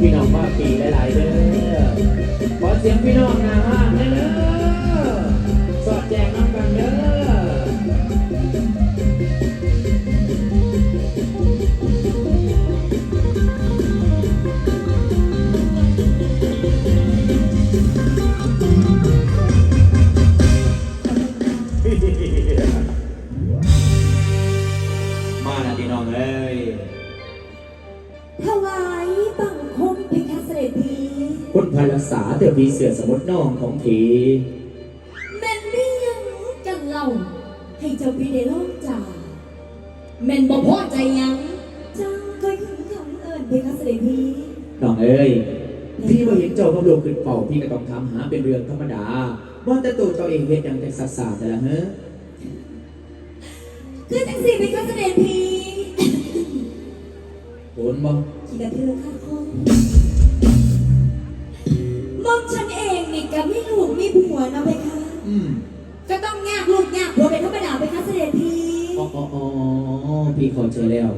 พี่น้องว่าปีหลายๆเด้อขอเสียงพี่น้องนะ คุณพลษาเดี๋ยวพี่เสือสมุดน้องของผี แม่นไม่ยังกันเล่าให้เจ้าพี่ได้ล่องจ่าแม่นบ่พอใจยัง จังเคยขึ้นคำเอิญเพคะเสด็จพีน้องเอ้ย พี่มาเห็นเจ้ากับลูกขึ้นเป่าพี่ก็ต้องทำหาเป็นเรื่องธรรมดา ว่าแต่ตัวเจ้าเองเฮ็ดอย่างแต่สัสาแต่ละเฮ้อคือจังสี่เพคะเสด็จพีโหนบ่ ขี่กระเทือข้าคง เองนี่กับไม่ลูกมีผัวนะเพคะอืมก็ต้องยากลูกยากผัวเป็นธรรมดาเพคะเสด็จพีอ๋ออ๋ออ๋อพี่เข้าใจแล้ว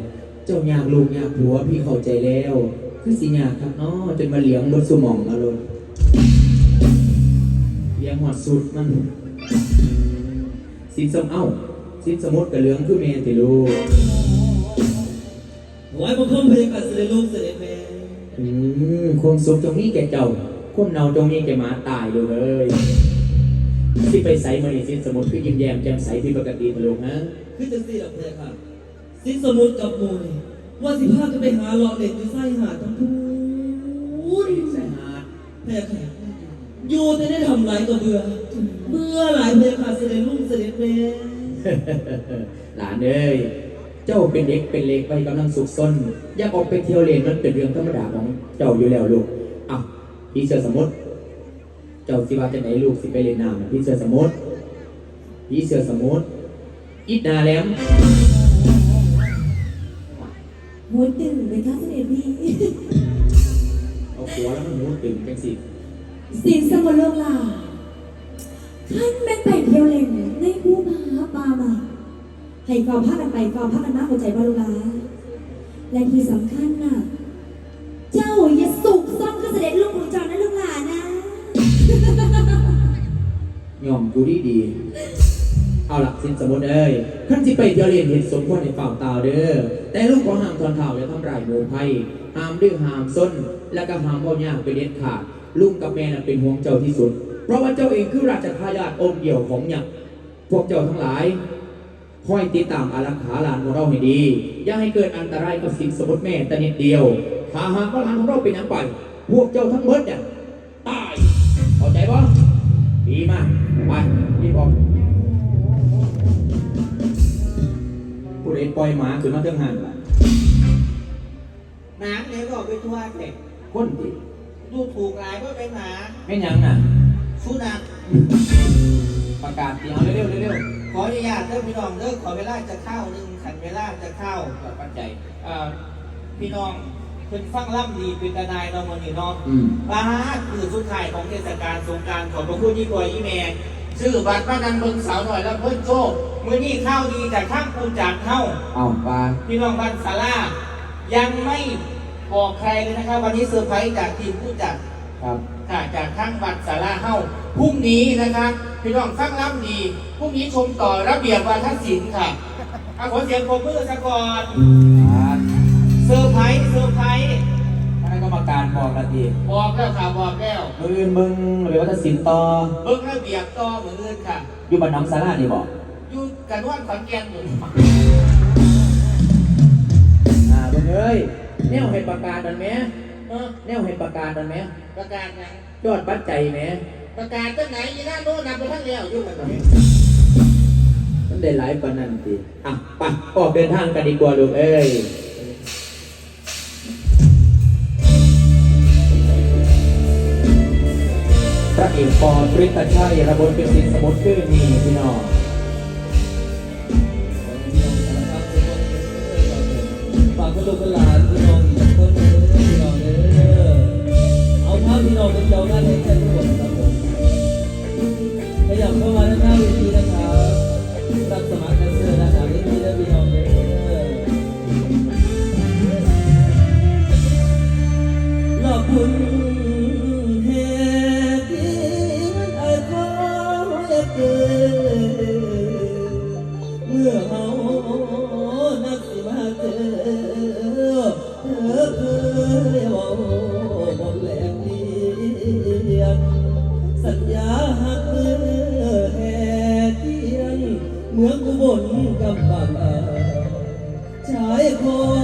เจ้าอยากลูกอยากผัวพี่เข้าใจแล้ว คือสิยากครับเนาะจนมาเลี้ยงบนสมองมาเลยเลี้ยงหอดสุดมันสินสมเอ้าสินสมุดกับเหลืองคือเมนติลูกไว้บังคับเพลงกับเสด็จลูกเสด็จแม่อืมความสุขตรงนี้แกเจ้า ความเนาตรงนี้แกหมาตายอยู่เลยที่ไปใส่มาในสินสมุดคือยิ้มแย้มแจ่มใสที่ปกติตลกฮะคือจังสี่ดอกเพลงค่ะ สิ้นสมุดกับมวยว่าสิพาจะไปหาหลอดเหล็กอยู่ไส้หาดทั้งคู่ใส่ฮาดเพลงค่ะอยู่แต่ได้ทำไรก็เบื่อเบื่อหลายเพลงค่ะเสด็จลูกเสด็จแม่หลานเอ้ยเจ้าเป็นเด็กเป็นเล็กไปกำลังสุขสนอยากออกไปเที่ยวเล่นมันเป็นเรื่องธรรมดาของเจ้าอยู่แล้วลูกอะ พี่เสือสมุทรเจ้าสิว่าจะไหนลูกสิไปเล่นน้ำน่ะพี่เสือสมุทรพี่เสือสมุทรอิดนาแหลมหัวตึงเพคะเสด็จพีเอาหัวแล้วมันหูตึงจังสิสินสมุนโลกลาท่านแม่นไปเที่ยวเล่นในภูผาป่าใหมาให้เฝ้าพากันไปเฝ้าพากันมาเข้าใจบ่ลูกหลาและที่สำคัญน่ะ เจ้าอย่า จลูกของเจ้นะลูกหลานะ ยอมกูดีดีๆเอาหลักสินสมุทรเอ้ยขั้นสิไปเที่ยวเล่นเห็นสมควรในฝ่าตาเด้อ แต่ลูกขอห้ามทอนเท้าอย่าทำร้ายหมู่ไพ่ห้ามดื้อห้ามซนและก็ห้ามเว้ายากไปเด็ดขาดลุงกับแม่น่ะเป็นห่วงเจ้าที่สุด เพราะว่าเจ้าเองคือราชทายาทองค์เดียวของหยักษ์พวกเจ้าทั้งหลายคอยติดตามอารักขาหลานของเราให้ดี อย่าให้เกิดอันตรายกับสิ่งสมมติแม่แต่นิดเดียวถ้าหากว่าหลานของเราเป็นอย่างไป พวกเจ้าทั้งหมดเนี่ยตายเข้าใจปะดีมากไปรีบออกผู้เล่นปล่อยหมาขึ้นมาเรื่องหันล่ะน้ำเนี่ยก็ไปทั่วเด็กคนติดูถูกหลายว่าเป็นหมาไม่ยังน่ะสุนัขประกาศเดียวเร็วๆเร็วขออนุญาตเด้อพี่น้องเด้อขอเวลาจะเข้าหนึ่งขันเวลาจะเข้าๆเปิดปัจจัยเอ่อพี่น้อง เป็นฟังล่ำดีเป็นตาหนายเนาะมันนี่เนาะอืม ป้าคือสุดท้ายของเทศกาลสงกรารขอบพระคุณยี่ปวยยี่แม่ชื่อบัตรป้านันเบิงสาวหน่อยแล้วเพิ่นโชคมื้อนี้ข้าวดีจากข้างปูจากเข้าเอาปลาพี่น้องบ้านสารายังไม่บอกใครเลยนะครับ วันนี้เซอร์ไพรส์จากทีมผู้จัด ครับ ค่ะจากทั้งบัตรสาราเฮ้าพรุ่งนี้นะครับพี่น้องฟังล้ำดีพรุ่งนี้ชมต่อระเบียบวาทศิลป์ค่ะเอาขอเสียงปรบมือสักก่อน เซอร์ไพรส์เซอร์ไพรส์คณะกรรมการบอกละทีบอกแล้วค่ะบอกแล้วมืออื่นมึงหรือว่าถ้าสินต่อเบิ้งระเบียบต่อเหมือนเดิมค่ะอยู่บ้านน้องสารานี่บอกอยู่กันวันขอนแก่นอยู่อ่าเบิ่งเอ้ยแนวให้ประกาศมันไหมเออแนวให้ประกาศมันไหมประกาศยังยอดปัจจัยไหมประกาศตั้งไหนยีน่าโน้นนำไปทั้งแล้วอยู่กันตรงนี้มันได้หลายปานนันทีอะไปออกเดินทางกันดีกว่าลูกเอ้ย พระเอปอตริตชัยระบนเป็นสินสมุทรคือนี่พี่น้องฝากคุณลูกคุณหลานพี่น้องอีกคนนึงพี่น้องเด้อเอาภาพพี่น้องเป็นเจ้าหน้าที่แทนทุกคนครับผมขยับเข้ามาด้านหน้าเวทีนะครับ เมื่อเมานักสิมาเจอเธอเคยว่าบนแหลมลีสัญญาหักเฮียนเมืองกุบลกับบางชายคน